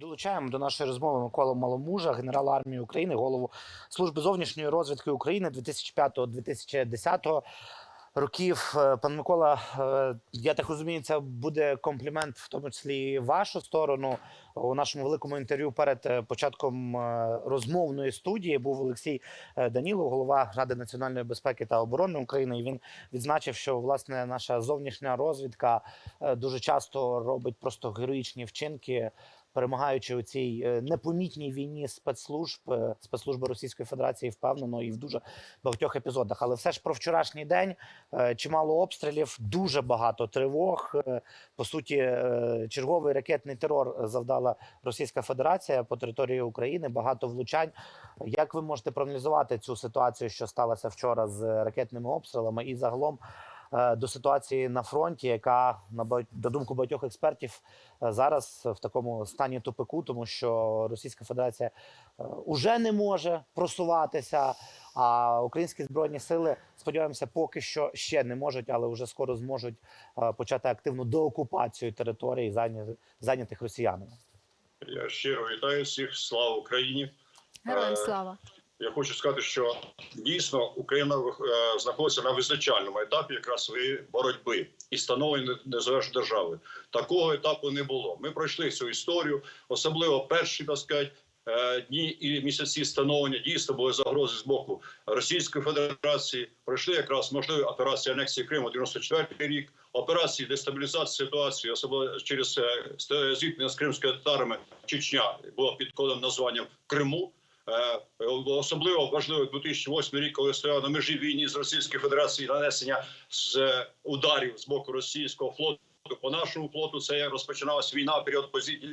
долучаємо до нашої розмови Миколу Маломужа, генерала армії України, голову служби зовнішньої розвідки України 2005-2010 років. Е, Пан Микола, е, я так розумію, це буде комплімент, в тому числі і вашу сторону. У нашому великому інтерв'ю перед е, початком розмовної студії був Олексій Данілов, голова Ради національної безпеки та оборони України. І він відзначив, що власне наша зовнішня розвідка дуже часто робить просто героїчні вчинки перемагаючи у цій е, непомітній війні спецслужб е, спецслужби Російської Федерації впевнено і в дуже багатьох епізодах. Але все ж про вчорашній день е, чимало обстрілів, дуже багато тривог. По суті, черговий ракетний терор завдала Російська Федерація по території України. Багато влучань. Як ви можете проаналізувати цю ситуацію, що сталося вчора з ракетними обстрілами, і загалом до ситуації на фронті, яка на до думку багатьох експертів е, зараз в такому стані тупику, тому що Російська Федерація е, уже не може просуватися. А українські збройні сили сподіваємося, поки що ще не можуть, але вже скоро зможуть е, почати активну деокупацію територій, зайня- зайнятих росіянами. Я щиро вітаю всіх. Слава Україні! Героям Е, слава. Я хочу сказати, що дійсно Україна е, знаходиться на визначальному етапі якраз своєї боротьби і становлення незалежної держави. Такого етапу не було. Ми пройшли цю історію, особливо перші так сказати, е, дні і місяці становлення дійсно були загрози з боку Російської Федерації. Пройшли якраз можливі операції анексії Криму 94 рік, операції дестабілізації ситуації, особливо через е, зіткнення з кримськими татарами Чечня була під кодом названням Криму. Е, Особливо важливо 2008 рік, коли стояв на межі війни з Російською Федерацією нанесення з е, ударів з боку російського флоту по нашому флоту. Це розпочиналася війна в період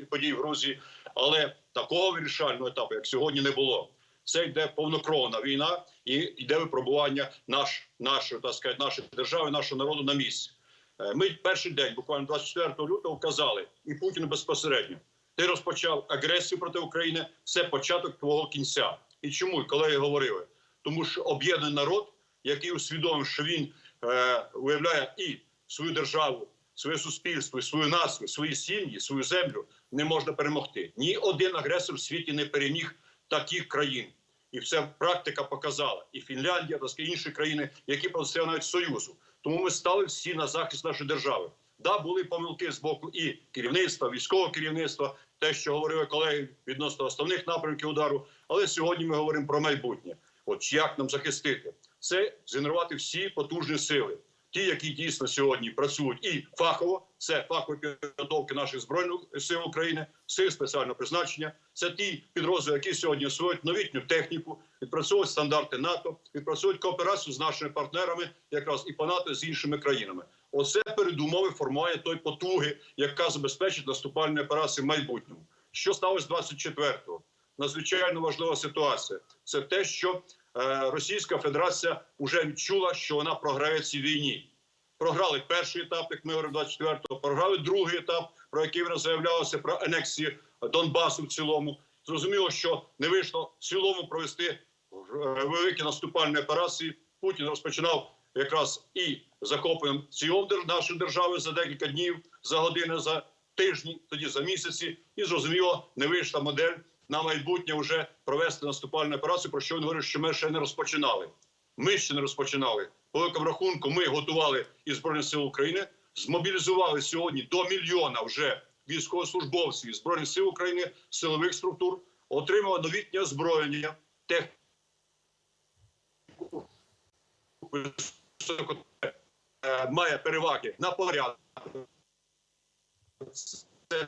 подій в Грузії, але такого вирішального етапу, як сьогодні, не було. Це йде повнокровна війна і йде випробування наш, нашої, так сказати, нашої держави, нашого народу на місці. Е, Ми перший день, буквально 24 лютого, вказали і Путін безпосередньо. Ти розпочав агресію проти України. Це початок твого кінця. І чому колеги говорили? Тому що об'єднаний народ, який усвідомив, що він е, уявляє і свою державу, своє суспільство, свою націю, свої сім'ї, свою землю, не можна перемогти. Ні один агресор в світі не переміг таких країн. І це практика показала. І Фінляндія, та інші країни, які навіть союзу. Тому ми стали всі на захист нашої держави. Да, були помилки з боку і керівництва, військового керівництва, те, що говорили колеги відносно основних напрямків удару. Але сьогодні ми говоримо про майбутнє. От як нам захистити це, згенерувати всі потужні сили, ті, які дійсно сьогодні працюють і фахово, це фахові підготовки наших збройних сил України, сил спеціального призначення. Це ті підрозділи, які сьогодні освоюють новітню техніку, відпрацьовують стандарти НАТО, відпрацьовують кооперацію з нашими партнерами, якраз і по НАТО з іншими країнами. Оце передумови формує той потуги, яка забезпечить наступальні операції в майбутньому. Що сталося 24-го? Надзвичайно важлива ситуація. Це те, що е, Російська Федерація вже відчула, що вона програє цій війні. Програли перший етап, як ми говоримо 24-го, програли другий етап, про який вона заявлялася про анексію Донбасу в цілому. Зрозуміло, що не вийшло в цілому провести е, великі наступальні операції. Путін розпочинав якраз і цілом дер- нашої держави за декілька днів, за години, за тижні, тоді за місяці, і зрозуміло, не вийшла модель на майбутнє вже провести наступальну операцію. Про що він говорив, що ми ще не розпочинали. Ми ще не розпочинали. По великому рахунку ми готували і збройні сили України, змобілізували сьогодні до мільйона вже військовослужбовців збройних сил України, силових структур, отримали новітнє озброєння, техніку має переваги на порядок. Це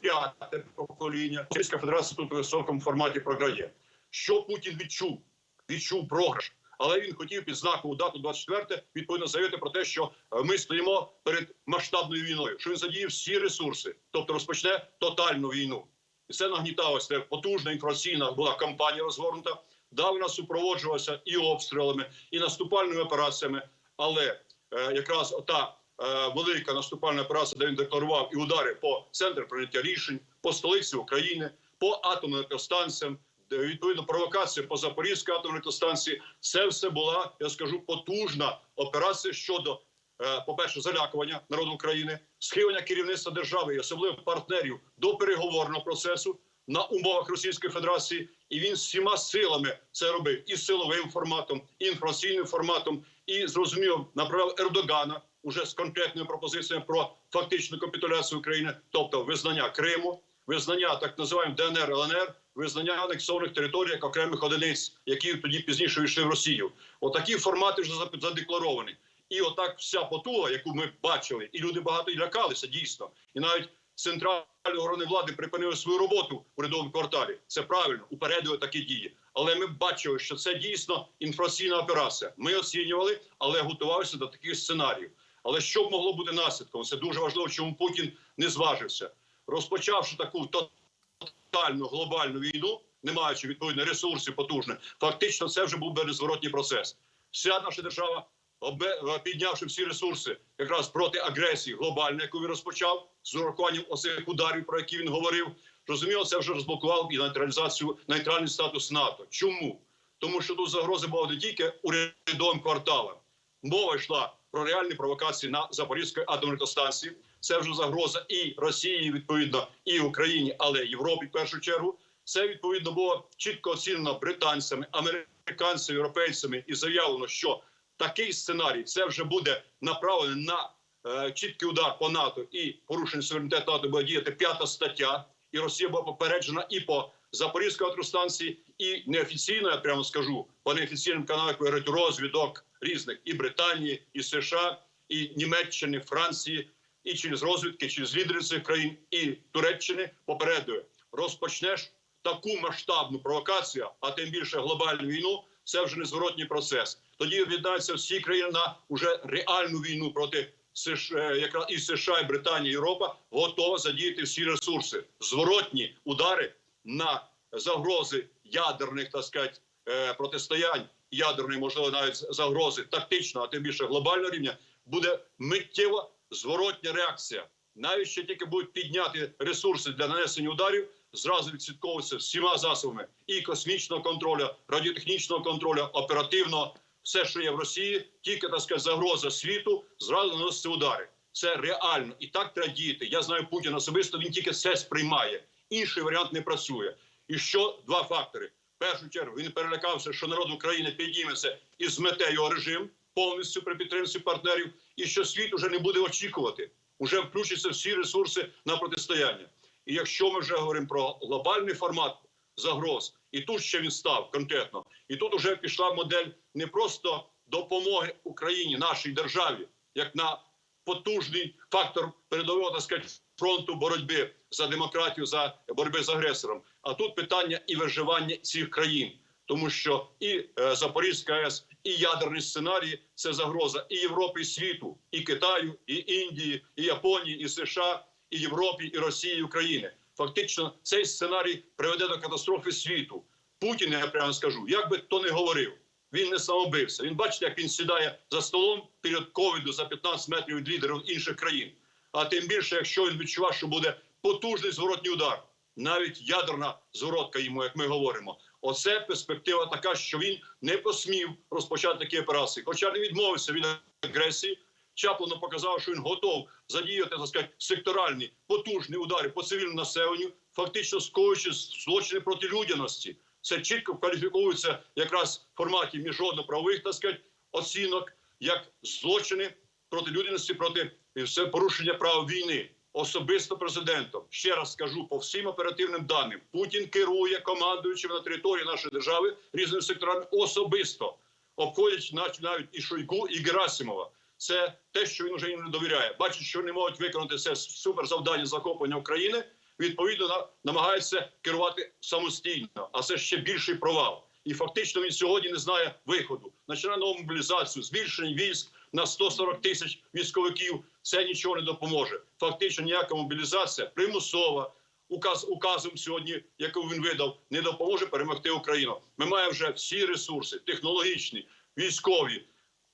п'яте покоління. Російська Федерація тут у високому форматі програє. Що Путін відчув? Відчув програш. Але він хотів під знакову дату 24 відповідно заявити про те, що е, ми стоїмо перед масштабною війною, що він задіє всі ресурси, тобто розпочне тотальну війну. І це нагніталося потужна інформаційна була кампанія розгорнута. Да, вона супроводжувалася і обстрілами, і наступальними операціями. Але е, якраз ота е, велика наступальна операція, де він декларував і удари по центру прийняття рішень, по столиці України, по атомним електростанціям, відповідно провокація по Запорізькій атомній електростанції. Це все була, я скажу, потужна операція щодо е, по-перше, залякування народу України, схилення керівництва держави і особливо партнерів до переговорного процесу на умовах Російської Федерації, і він всіма силами це робив і силовим форматом, і інформаційним форматом, і зрозуміло направляв Ердогана уже з конкретними пропозиціями про фактичну капітуляцію України, тобто визнання Криму, визнання так називаємо ДНР ЛНР, визнання анексованих територій як окремих одиниць, які тоді пізніше війшли в Росію. Отакі формати вже задекларовані. І отак вся потуга, яку ми бачили, і люди багато і лякалися дійсно, і навіть центральні органи влади припинили свою роботу в урядовому кварталі. Це правильно, упередили такі дії. Але ми бачили, що це дійсно інформаційна операція. Ми оцінювали, але готувалися до таких сценаріїв. Але що б могло бути наслідком? Це дуже важливо, чому Путін не зважився, розпочавши таку тотальну глобальну війну, не маючи відповідно ресурсів потужних, фактично це вже був би незворотній процес. Вся наша держава, піднявши всі ресурси, якраз проти агресії глобальної, яку він розпочав, з урахуванням оцих ударів, про які він говорив, розуміло, це вже розблокував і нейтралізацію, нейтральний статус НАТО. Чому? Тому що тут загрози була не тільки урядовим кварталом. Мова йшла про реальні провокації на Запорізькій атомній електростанції. Це вже загроза і Росії, відповідно, і Україні, але Європі в першу чергу. Це відповідно було чітко оцінено британцями, американцями, європейцями і заявлено, що такий сценарій. Це вже буде направлений на е, чіткий удар по НАТО і порушення суверенітету НАТО буде діяти п'ята стаття, і Росія була попереджена і по Запорізькій електростанції, і неофіційно, я прямо скажу, по неофіційним каналам, як говорять, розвідок різних і Британії, і США, і Німеччини, Франції, і через розвідки, через лідерів цих країн, і Туреччини попередує, розпочнеш таку масштабну провокацію, а тим більше глобальну війну, це вже незворотній процес. Тоді об'єднаються всі країни на уже реальну війну проти США, якраз і США, і Британія, і Європа готова задіяти всі ресурси. Зворотні удари на загрози ядерних, так сказати, е, протистоянь, ядерної, можливо, навіть загрози тактичного, а тим більше глобального рівня, буде миттєва зворотня реакція. Навіть ще тільки будуть підняти ресурси для нанесення ударів, зразу відслідковуються всіма засобами і космічного контролю, радіотехнічного контролю, оперативного, все, що є в Росії, тільки так сказати, загроза світу, зразу наноситься удари. Це реально і так треба діяти. Я знаю Путін особисто. Він тільки це сприймає. Інший варіант не працює. І що два фактори: в першу чергу він перелякався, що народ України підніметься і змете його режим повністю при підтримці партнерів, і що світ уже не буде очікувати, уже включаться всі ресурси на протистояння. І якщо ми вже говоримо про глобальний формат загроз, і тут ще він став конкретно, і тут вже пішла модель не просто допомоги Україні, нашій державі, як на потужний фактор передового так сказати, фронту боротьби за демократію, за боротьби з агресором. А тут питання і виживання цих країн, тому що і е, Запорізька АЕС, і ядерний сценарій це загроза і Європі, і світу, і Китаю, і Індії, і Японії, і США, і Європі, і Росії, і України. Фактично, цей сценарій приведе до катастрофи світу. Путін, я прямо скажу, як би хто не говорив, він не самобився. Він бачите, як він сідає за столом перед ковіду за 15 метрів від лідерів інших країн. А тим більше, якщо він відчував, що буде потужний зворотній удар, навіть ядерна зворотка йому, як ми говоримо. Оце перспектива така, що він не посмів розпочати такі операції, хоча не відмовився від агресії. Чаплано показав, що він готов задіяти так сказати, секторальні потужні удари по цивільному населенню, фактично скоюючи злочини проти людяності. Це чітко кваліфікується якраз в форматі міжнародно-правових так сказати, оцінок як злочини проти людяності, проти все порушення прав війни. Особисто президентом ще раз скажу по всім оперативним даним. Путін керує командуючим на території нашої держави різними секторами особисто, обходячи навіть і Шойгу, і Герасимова. Це те, що він вже їм не довіряє. Бачить, що не можуть виконати це суперзавдання захоплення України. Відповідно, на- намагається керувати самостійно, а це ще більший провал. І фактично він сьогодні не знає виходу. Починає нову мобілізацію, збільшення військ на 140 тисяч військовиків. Це нічого не допоможе. Фактично, ніяка мобілізація примусова. Указ указом сьогодні, яку він видав, не допоможе перемогти Україну. Ми маємо вже всі ресурси технологічні, військові,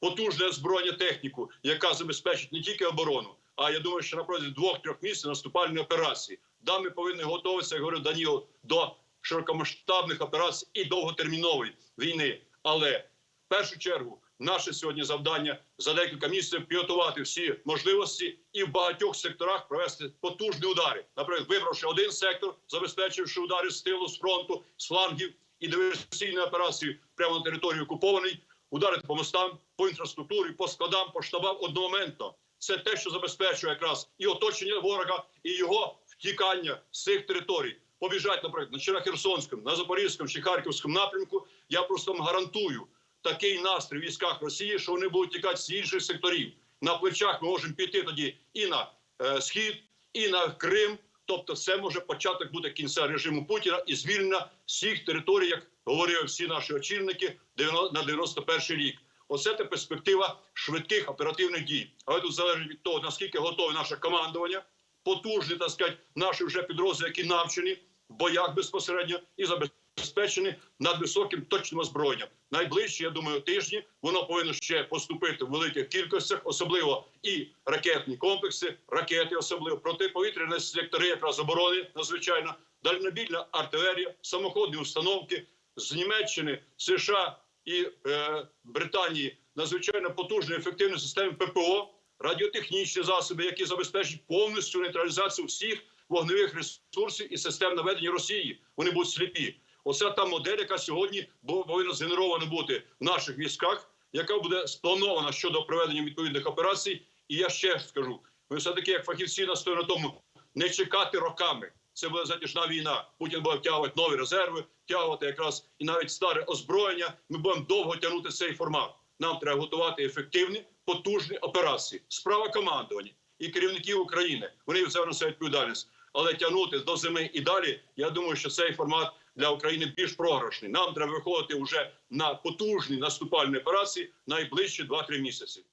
потужне озброєння техніку, яка забезпечить не тільки оборону, а я думаю, що на протязі двох-трьох місяців наступальні операції. Да, ми повинні готуватися, як говорив Даніл, до широкомасштабних операцій і довготермінової війни. Але в першу чергу наше сьогодні завдання за декілька місяців підготувати всі можливості і в багатьох секторах провести потужні удари. Наприклад, вибравши один сектор, забезпечивши удари з тилу, з фронту, з флангів і диверсійні операції прямо на території окупованій, ударити по мостам, по інфраструктурі, по складам, по штабам одномоментно. Це те, що забезпечує якраз і оточення ворога, і його втікання з цих територій. Побіжать, наприклад, на Херсонському, на Запорізькому чи Харківському напрямку. Я просто вам гарантую такий настрій в військах Росії, що вони будуть тікати з інших секторів. На плечах ми можемо піти тоді і на е, схід, і на Крим. Тобто, це може початок бути кінця режиму Путіна і звільнення всіх територій, як говорили всі наші очільники 90 на 91 рік. Оце це перспектива швидких оперативних дій. Але тут залежить від того, наскільки готове наше командування, потужні, так сказати, наші вже підрозділи, які навчені в боях безпосередньо і забезпечені надвисоким точним озброєнням. Найближчі, я думаю, тижні воно повинно ще поступити в великих кількостях, особливо і ракетні комплекси, ракети, особливо протиповітряні сектори, якраз оборони, надзвичайно дальнобільна артилерія, самоходні установки з Німеччини, США і е, Британії надзвичайно потужні ефективні системи ППО, радіотехнічні засоби, які забезпечать повністю нейтралізацію всіх вогневих ресурсів і систем наведення Росії. Вони будуть сліпі. Оце та модель, яка сьогодні повинна згенерована бути в наших військах, яка буде спланована щодо проведення відповідних операцій. І я ще скажу: ми все таки, як фахівці, настоїмо на тому, не чекати роками. Це буде затяжна війна. Путін буде втягувати нові резерви, втягувати якраз і навіть старе озброєння. Ми будемо довго тягнути цей формат. Нам треба готувати ефективні, потужні операції. Справа командування і керівників України. Вони за несе відповідальність. Але тягнути до зими і далі. Я думаю, що цей формат для України більш програшний. Нам треба виходити вже на потужні наступальні операції найближчі 2-3 місяці.